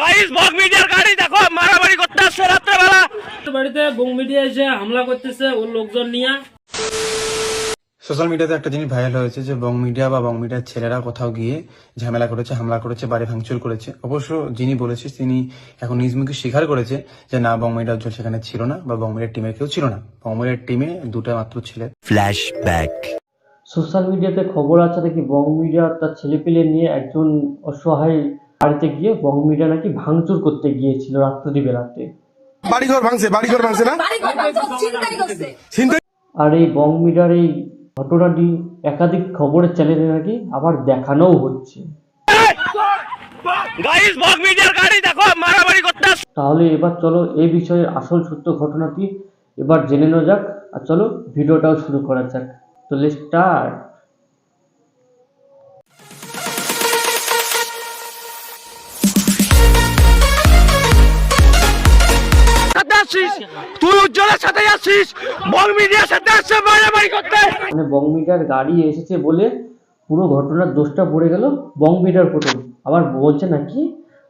Guys বক মিডিয়ার গাড়ি দেখো মারামারি করতে আসছে রাত্রেবেলা। বাড়িতে বং মিডিয়া এসে হামলা করতেছে ওর লোকজন নিয়ে। সোশ্যাল মিডিয়াতে একটা জিনিস ভাইরাল হয়েছে যে বং মিডিয়া বা বং মিডিয়ার ছেলেরা কোথাও গিয়ে ঝামেলা করেছে হামলা করেছে বাড়ি ভাঙচুর করেছে। অবশ্য যিনি বলেছে তিনি এখন নিজ মুখে স্বীকার করেছে যে না বং মিডিয়া উজ্জ্বল সেখানে ছিল না বা বং মিডিয়ার টিমে কেউ ছিল না। বং মিডিয়ার টিমে দুটো মাত্র ছেলে। সোশ্যাল মিডিয়াতে খবর আছে নাকি? বং মিডিয়া তার ছেলেপিলে নিয়ে একজন অসহায় বাড়িতে গিয়ে বং মিডিয়া নাকি ভাঙচুর করতে গিয়েছিল রাত্রি বেলাতে। বাড়িঘর ভাঙছে বাড়িঘর ভাঙছে না? আর এই বং মিডিয়ার এই ঘটনাটি একাধিক খবরের চ্যানেলে নাকি আবার দেখানোও হচ্ছে। তাহলে এবার চলো এই বিষয়ের আসল সত্য ঘটনাটি এবার জেনে নেওয়া যাক। আর চলো ভিডিওটাও শুরু করা যাক। তো স্টার্ট সাথে আসছিস তুই উজ্জ্বলের সাথে আসছিস বক মিডিয়ার সাথে আসছে মারামারি করতে। মানে বং মিডিয়ার গাড়ি এসেছে বলে পুরো ঘটনার দোষটা পড়ে গেল বং মিডিয়ার ফটো আবার বলছে নাকি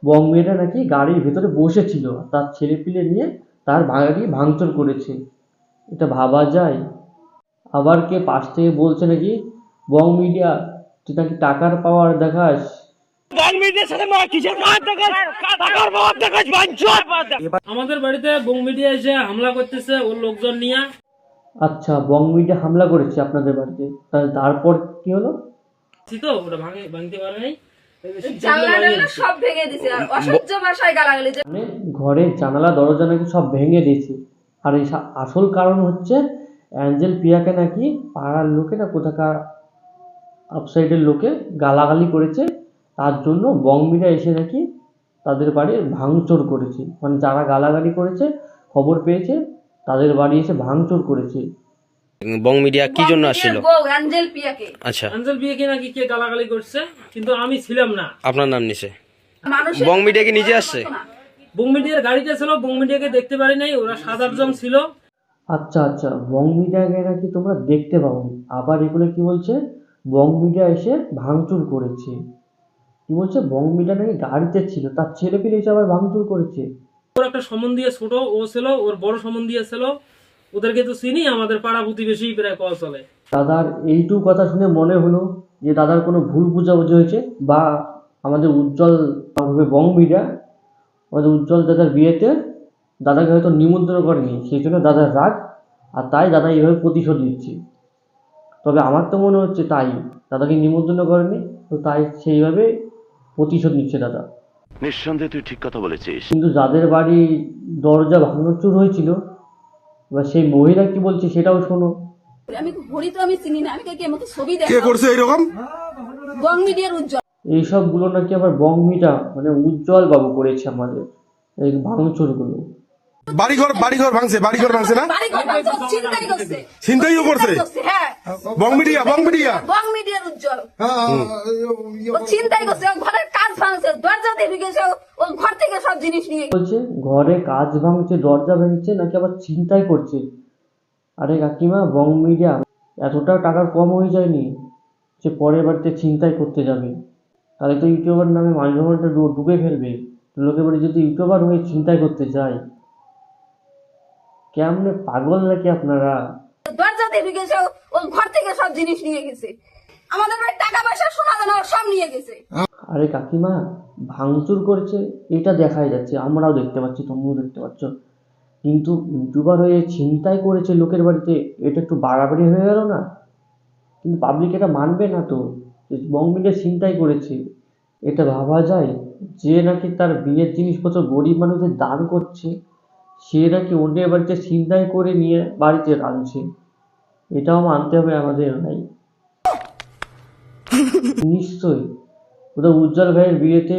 বং মিডিয়া নাকি গাড়ির ভেতরে বসেছিল, তার ছেলে পিলে নিয়ে তার গাড়ি ভাঙচুর করেছে। এটা ভাবা যায়। আবার কে পাশ থেকে বলছে নাকি, বং মিডিয়া, তুই নাকি টাকার পাওয়ার দেখাস? আমাদের বাড়িতে বং মিডিয়া এসে হামলা করতেছে ওর লোকজন নিয়ে। আচ্ছা বং মিডিয়া হামলা করেছে আপনাদের বাড়িতে? তাহলে তারপর কি হলো? তো ওটা ভাঙে ভাঙতে পারে নাই। মানে ঘরের জানালা দরজা নাকি সব ভেঙে দিয়েছে। আর এই আসল কারণ হচ্ছে অ্যাঞ্জেল পিয়াকে নাকি পাড়ার লোকে না কোথাকার আউটসাইডের লোকে গালাগালি করেছে। তার জন্য বংমিরা এসে নাকি তাদের বাড়ি ভাঙচুর করেছে। মানে যারা গালাগালি করেছে খবর পেয়েছে তাদের বাড়ি এসে ভাঙচুর করেছে। বং মিডিয়া কি জন্য আসছিল? আচ্ছা। আঞ্জল বিয়েকে নাকি কে গালাগালি করছে কিন্তু আমি ছিলাম না। আপনার নাম নিছে বং মিডিয়া কি নিজে আসছে? বং মিডিয়ার গাড়িতে ছিল বং মিডিয়াকে দেখতে পারি নাই ওরা সাত আটজন ছিল। আচ্ছা আচ্ছা বং মিডিয়াকে নাকি তোমরা দেখতে পাওনি। আবার এগুলো কি বলছে? বং মিডিয়া এসে ভাঙচুর করেছে। কি বলছে? বং মিডিয়া নাকি গাড়িতে ছিল তার ছেলে পিলে এসে আবার ভাঙচুর করেছে। ওর একটা সম্বন্ধীয় ছোট ও ছিল ওর বড় সম্বন্ধীয় ছিল ওদেরকে তো চিনি আমাদের পাড়া প্রতিবেশী প্রায় কল চলে। দাদার এইটুকু কথা শুনে মনে হলো যে দাদার কোনো ভুল বোঝাবুঝি হয়েছে বা আমাদের উজ্জ্বল বং মিডিয়া আমাদের উজ্জ্বল দাদার বিয়েতে দাদাকে হয়তো নিমন্ত্রণ করেনি সেই জন্য দাদার রাগ আর তাই দাদা এইভাবে প্রতিশোধ নিচ্ছে। তবে আমার তো মনে হচ্ছে তাই দাদাকে নিমন্ত্রণ করেনি তো তাই সেইভাবে প্রতিশোধ নিচ্ছে দাদা। নিঃসন্দেহে তুই ঠিক কথা বলেছিস। কিন্তু যাদের বাড়ি দরজা ভাঙচুর হয়েছিল এবার সেই মহিলা কি বলছে সেটাও শোনো। আমি ঘড়ি তো আমি চিনি না আমি কে আমাকে ছবি দেখ কে করছে এরকম বং মিডিয়ার উজ্জ্বল। এইসবগুলো নাকি আবার বংমিটা মানে উজ্জ্বল বাবু করেছে আমাদের এই ভাঙচুরগুলো। বাড়িঘর বাড়িঘর ভাঙছে বাড়িঘর ভাঙছে না? বাড়ি ঘর ভাঙছে, ও ছিনতাই করছে। হ্যাঁ। বং মিডিয়া বং মিডিয়া। বং মিডিয়ার উজ্জ্বল। ও ছিনতাই করছে ঘরের কাজ ভাঙছে দরজা দিয়ে গেছে ও ঘর থেকে সব জিনিস নিয়ে বলছে ঘরে কাজ ভাঙছে দরজা ভাঙছে নাকি আবার চিন্তাই করছে? আরে কাকিমা বং মিডিয়া এতটা টাকা কম হয়ে যায়নি যে পরের বাড়িতে চিন্তাই করতে যাবে। তাহলে তো ইউটিউবার নামে মাঝে মাঝে ডুবে ফেলবে। লোকের বাড়ি যদি ইউটিউবার হয়ে চিন্তাই করতে যায় কেমনে পাগল নাকি আপনারা? দরজা দিয়ে গেছে ও ঘর থেকে সব জিনিস নিয়ে গেছে। আমাদের বাড়ি টাকা পয়সা সোনা দানা সব নিয়ে গেছে। আরে কাকিমা ভাঙচুর করেছে এটা দেখাই যাচ্ছে আমরাও দেখতে পাচ্ছি তুমিও দেখতে পাচ্ছ। কিন্তু ইউটিউবার হয়ে ছিনতাই করেছে লোকের বাড়িতে এটা একটু বাড়াবাড়ি হয়ে গেল না? কিন্তু পাবলিক এটা মানবে না তো বংমিডিয়া ছিনতাই করেছে। এটা ভাবা যায় যে নাকি তার বিয়ের জিনিসপত্র গরিব মানুষদের দান করছে। সে নাকি অন্যের বাড়িতে ছিনতাই করে নিয়ে বাড়িতে রাঁধছে। এটাও মানতে হবে আমাদের ভাই। নিশ্চয়ই। ওদের উজ্জ্বল ভাইয়ের বিয়েতে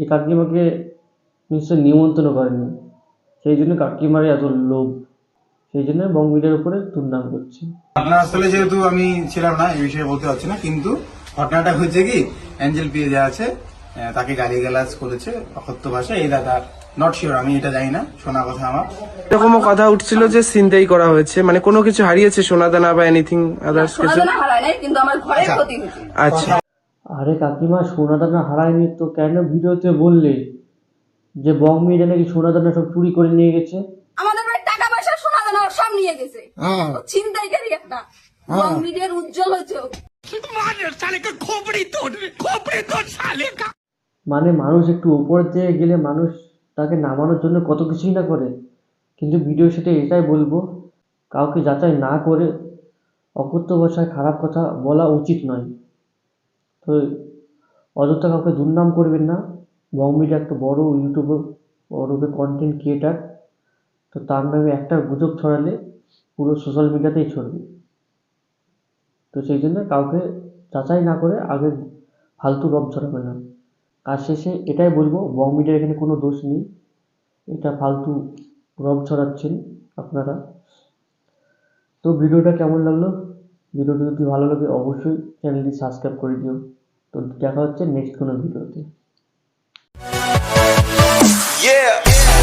এই কাকিমাকে নিশ্চয়ই নিমন্ত্রণ করেনি। সেই জন্য কাকিমার এত লোভ। সেই জন্য বংমিডের উপরে দুর্নাম করছে। আসলে যেহেতু আমি ছিলাম না, এই বিষয়ে বলতে পারছি না, কিন্তু ঘটনাটা হয়েছে কি, অ্যাঞ্জেল পিয়ে যা আছে তাকে গালি গালাজ করেছে অকথ্য ভাষায়। এই দাদা নট শিওর আমি এটা জানি না শোনা কথা আমার। এরকমও কথা উঠছিল যে করা হয়েছে মানে কোনো কিছু হারিয়েছে সোনা দানা বা এনিথিং আদার্স কিছু? দানা হারায় নাই কিন্তু আমার ঘরের ক্ষতি আচ্ছা। আরে কাকিমা সোনা দানা হারায়নি তো কেন? ভিডিওতে বললে যে বং মিডিয়া নাকি সোনা দানা সব চুরি করে নিয়ে গেছে। আমাদের টাকা পয়সা শোনা জানা সব নিয়ে গেছে। হ্যাঁ। ছিনতাইকারী একটা। বং মিডিয়ার উজ্জ্বল হচ্ছে ও। মানে মানুষ একটু উপরের দিকে গেলে মানুষ তাকে নামানোর জন্য কত কিছুই না করে। কিন্তু ভিডিওর সাথে এটাই বলব, কাউকে যাচাই না করে অকথ্য ভাষায় খারাপ কথা বলা উচিত নয়। তো অযথা কাউকে দুর্নাম করবেন না। বং মিডিয়া একটা বড় ইউটিউবার বড় কন্টেন্ট ক্রিয়েটার তো তার নামে একটা গুজব ছড়ালে পুরো সোশ্যাল মিডিয়াতেই ছড়বে। তো সেই জন্য কাউকে যাচাই না করে আগে ফালতু রব ছড়াবে না। কাজ শেষে এটাই বলব বং মিডিয়ার এখানে কোনো দোষ নেই। এটা ফালতু রব ছড়াচ্ছেন আপনারা। তো ভিডিওটা কেমন লাগল? ভিডিওটি যদি ভালো লাগে অবশ্যই চ্যানেলটি সাবস্ক্রাইব করে দিও। তো দেখা হচ্ছে নেক্সট কোনো ভিডিওতে। Yeah.